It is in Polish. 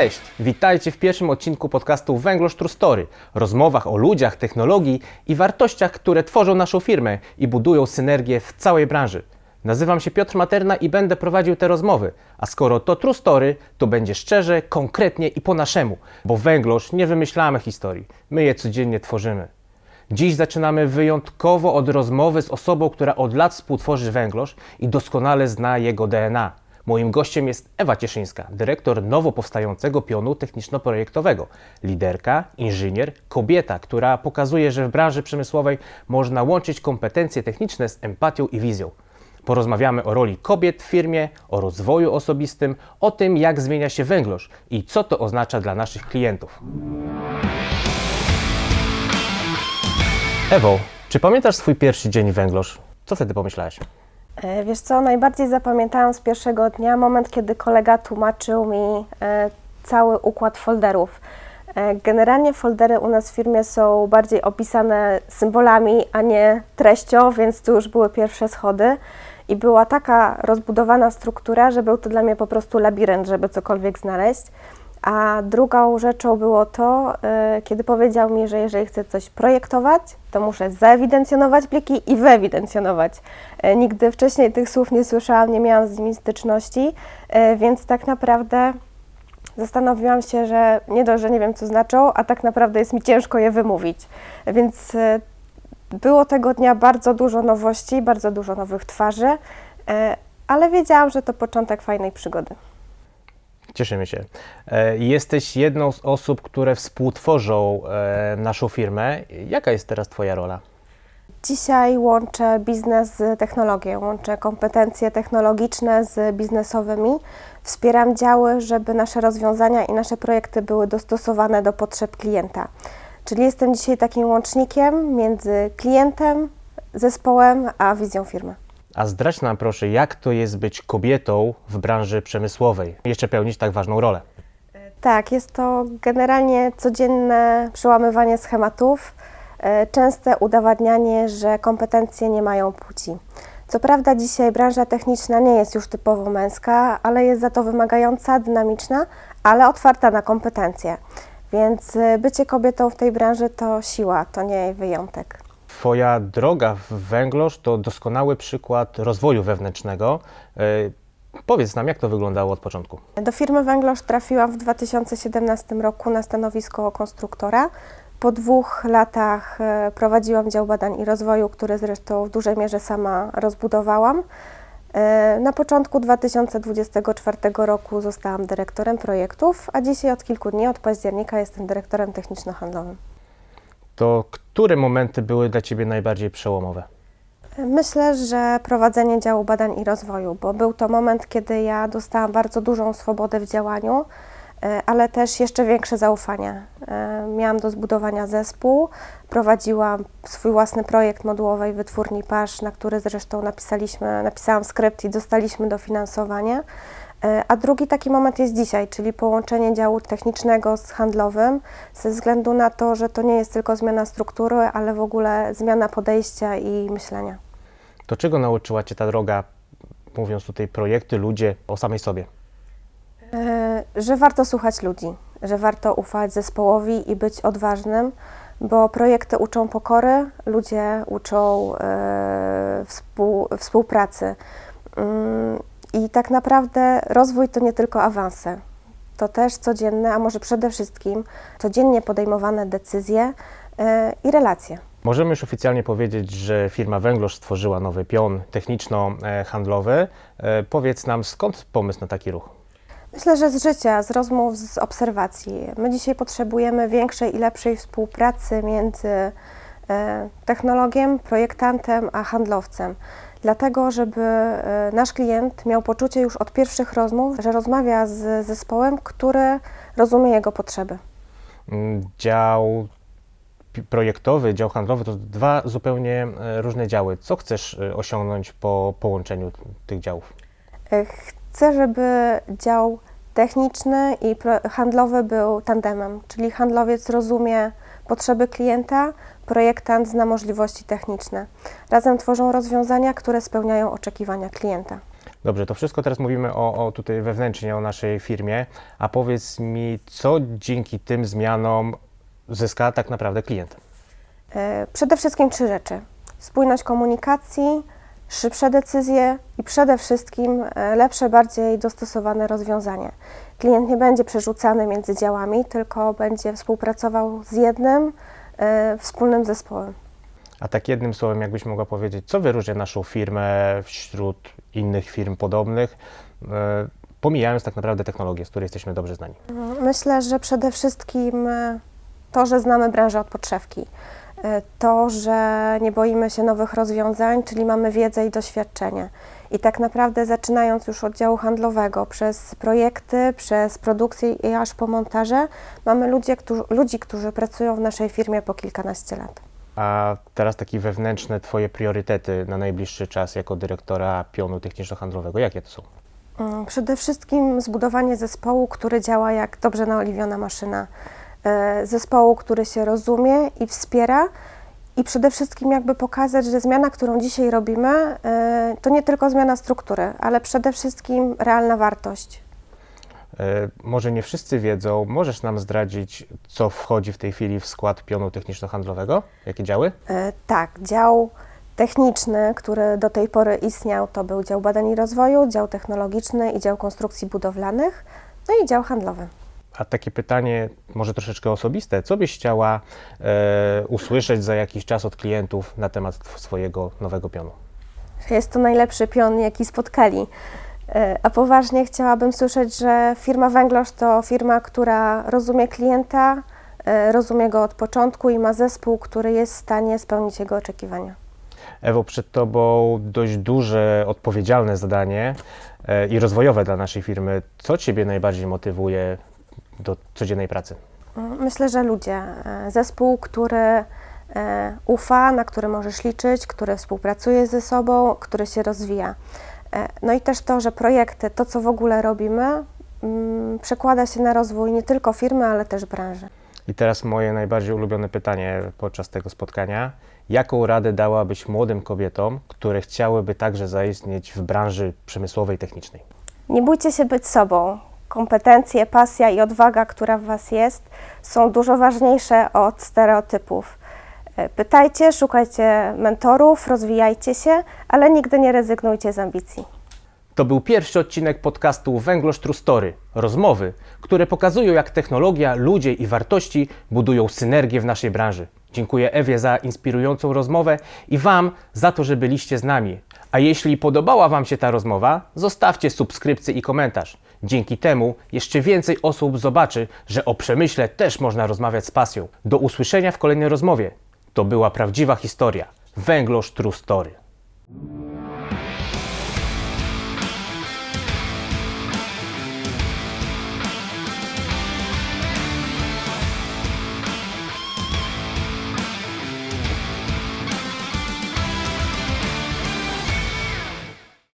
Cześć! Witajcie w pierwszym odcinku podcastu Węglosz True Story. Rozmowach o ludziach, technologii i wartościach, które tworzą naszą firmę i budują synergię w całej branży. Nazywam się Piotr Materna i będę prowadził te rozmowy. A skoro to True Story, to będzie szczerze, konkretnie i po naszemu, bo Węglosz nie wymyślamy historii, my je codziennie tworzymy. Dziś zaczynamy wyjątkowo od rozmowy z osobą, która od lat współtworzy węglosz i doskonale zna jego DNA. Moim gościem jest Ewa Cieszyńska, dyrektor nowo powstającego pionu techniczno-projektowego. Liderka, inżynier, kobieta, która pokazuje, że w branży przemysłowej można łączyć kompetencje techniczne z empatią i wizją. Porozmawiamy o roli kobiet w firmie, o rozwoju osobistym, o tym, jak zmienia się węglosz i co to oznacza dla naszych klientów. Ewo, czy pamiętasz swój pierwszy dzień węglosz? Co wtedy pomyślałeś? E, Wiesz co, najbardziej zapamiętałam z pierwszego dnia moment, kiedy kolega tłumaczył mi e, cały układ folderów. E, Generalnie foldery u nas w firmie są bardziej opisane symbolami, a nie treścią, więc tu już były pierwsze schody. I była taka rozbudowana struktura, że był to dla mnie po prostu labirynt, żeby cokolwiek znaleźć. A drugą rzeczą było to, e, kiedy powiedział mi, że jeżeli chcę coś projektować, to muszę zaewidencjonować pliki i wyewidencjonować. E, Nigdy wcześniej tych słów nie słyszałam, nie miałam z nimi styczności, e, więc tak naprawdę zastanowiłam się, że nie dość, że nie wiem, co znaczą, a tak naprawdę jest mi ciężko je wymówić. Więc było tego dnia bardzo dużo nowości, bardzo dużo nowych twarzy, ale wiedziałam, że to początek fajnej przygody. Cieszymy się. E, Jesteś jedną z osób, które współtworzą e, naszą firmę. Jaka jest teraz Twoja rola? Dzisiaj łączę biznes z technologią, łączę kompetencje technologiczne z biznesowymi. Wspieram działy, żeby nasze rozwiązania i nasze projekty były dostosowane do potrzeb klienta. Czyli jestem dzisiaj takim łącznikiem między klientem, zespołem, a wizją firmy. A zdradź nam proszę, jak to jest być kobietą w branży przemysłowej, jeszcze pełnić tak ważną rolę. Tak, jest to generalnie codzienne przełamywanie schematów, e, częste udowadnianie, że kompetencje nie mają płci. Co prawda dzisiaj branża techniczna nie jest już typowo męska, ale jest za to wymagająca, dynamiczna, ale otwarta na kompetencje. Więc e, bycie kobietą w tej branży to siła, to nie wyjątek. Twoja droga w węglosz to doskonały przykład rozwoju wewnętrznego. E, Powiedz nam, jak to wyglądało od początku. Do firmy Węglosz trafiłam w 2017 roku na stanowisko konstruktora. Po dwóch latach e, prowadziłam dział badań i rozwoju, który zresztą w dużej mierze sama rozbudowałam. E, Na początku 2024 roku zostałam dyrektorem projektów, a dzisiaj od kilku dni, od października, jestem dyrektorem techniczno-handlowym. To które momenty były dla Ciebie najbardziej przełomowe? Myślę, że prowadzenie działu badań i rozwoju, bo był to moment, kiedy ja dostałam bardzo dużą swobodę w działaniu, e, ale też jeszcze większe zaufanie. E, Miałam do zbudowania zespół, prowadziłam swój własny projekt modułowej wytwórni PASZ, na który zresztą napisaliśmy, napisałam skrypt i dostaliśmy dofinansowanie. E, A drugi taki moment jest dzisiaj, czyli połączenie działu technicznego z handlowym, ze względu na to, że to nie jest tylko zmiana struktury, ale w ogóle zmiana podejścia i myślenia. To czego nauczyła Cię ta droga, mówiąc tutaj projekty, ludzie, o samej sobie? E, Że warto słuchać ludzi, że warto ufać zespołowi i być odważnym, bo projekty uczą pokory, ludzie uczą e, współ, współpracy. I tak naprawdę rozwój to nie tylko awanse, to też codzienne, a może przede wszystkim codziennie podejmowane decyzje e, i relacje. Możemy już oficjalnie powiedzieć, że firma Węglosz stworzyła nowy pion techniczno-handlowy. E, Powiedz nam, skąd pomysł na taki ruch? Myślę, że z życia, z rozmów, z obserwacji. My dzisiaj potrzebujemy większej i lepszej współpracy między technologiem, projektantem a handlowcem. Dlatego, żeby e, nasz klient miał poczucie już od pierwszych rozmów, że rozmawia z zespołem, który rozumie jego potrzeby. Mm, Dział projektowy, dział handlowy to dwa zupełnie e, różne działy. Co chcesz e, osiągnąć po połączeniu tych działów? E, Chcę, żeby dział techniczny i handlowy był tandemem, czyli handlowiec rozumie potrzeby klienta, projektant zna możliwości techniczne. Razem tworzą rozwiązania, które spełniają oczekiwania klienta. Dobrze, to wszystko teraz mówimy o, o tutaj wewnętrznie o naszej firmie, a powiedz mi, co dzięki tym zmianom zyska tak naprawdę klient? E, Przede wszystkim trzy rzeczy: spójność komunikacji, szybsze decyzje i przede wszystkim e, lepsze, bardziej dostosowane rozwiązanie. Klient nie będzie przerzucany między działami, tylko będzie współpracował z jednym wspólnym zespołem. A tak jednym słowem, jakbyś mogła powiedzieć, co wyróżnia naszą firmę wśród innych firm podobnych, e, pomijając tak naprawdę technologię, z której jesteśmy dobrze znani. Myślę, że przede wszystkim e, to, że znamy branżę od podszewki. E, To, że nie boimy się nowych rozwiązań, czyli mamy wiedzę i doświadczenie. I tak naprawdę zaczynając już od działu handlowego, przez projekty, przez produkcję i aż po montaże, mamy ludzie, którzy, ludzi, którzy pracują w naszej firmie po kilkanaście lat. A teraz takie wewnętrzne Twoje priorytety na najbliższy czas jako dyrektora pionu techniczno-handlowego, jakie to są? Mm, Przede wszystkim zbudowanie zespołu, który działa jak dobrze naoliwiona maszyna. E, Zespołu, który się rozumie i wspiera. I przede wszystkim jakby pokazać, że zmiana, którą dzisiaj robimy, e, to nie tylko zmiana struktury, ale przede wszystkim realna wartość. E, Może nie wszyscy wiedzą, możesz nam zdradzić, co wchodzi w tej chwili w skład pionu techniczno-handlowego? Jakie działy? Tak, dział techniczny, który do tej pory istniał, to był dział badań i rozwoju, dział technologiczny i dział konstrukcji budowlanych, no i dział handlowy. A takie pytanie, może troszeczkę osobiste, co byś chciała e, usłyszeć za jakiś czas od klientów na temat swojego nowego pionu? że jest to najlepszy pion, jaki spotkali. E, A poważnie chciałabym słyszeć, że firma Węglosz to firma, która rozumie klienta, e, rozumie go od początku i ma zespół, który jest w stanie spełnić jego oczekiwania. Ewo, przed Tobą dość duże, odpowiedzialne zadanie e, i rozwojowe dla naszej firmy. Co Ciebie najbardziej motywuje do codziennej pracy? Myślę, że ludzie, e, zespół, który e, ufa, na który możesz liczyć, który współpracuje ze sobą, który się rozwija. E, No i też to, że projekty, to co w ogóle robimy, mm, przekłada się na rozwój nie tylko firmy, ale też branży. I teraz moje najbardziej ulubione pytanie podczas tego spotkania. Jaką radę dałabyś młodym kobietom, które chciałyby także zaistnieć w branży przemysłowej, technicznej? Nie bójcie się być sobą. Kompetencje, pasja i odwaga, która w Was jest, są dużo ważniejsze od stereotypów. E, Pytajcie, szukajcie mentorów, rozwijajcie się, ale nigdy nie rezygnujcie z ambicji. To był pierwszy odcinek podcastu Węglosz. Rozmowy, które pokazują, jak technologia, ludzie i wartości budują synergię w naszej branży. Dziękuję Ewie za inspirującą rozmowę i Wam za to, że byliście z nami. A jeśli podobała Wam się ta rozmowa, zostawcie subskrypcję i komentarz. Dzięki temu jeszcze więcej osób zobaczy, że o przemyśle też można rozmawiać z pasją. Do usłyszenia w kolejnej rozmowie. To była prawdziwa historia. Węglosz True Story.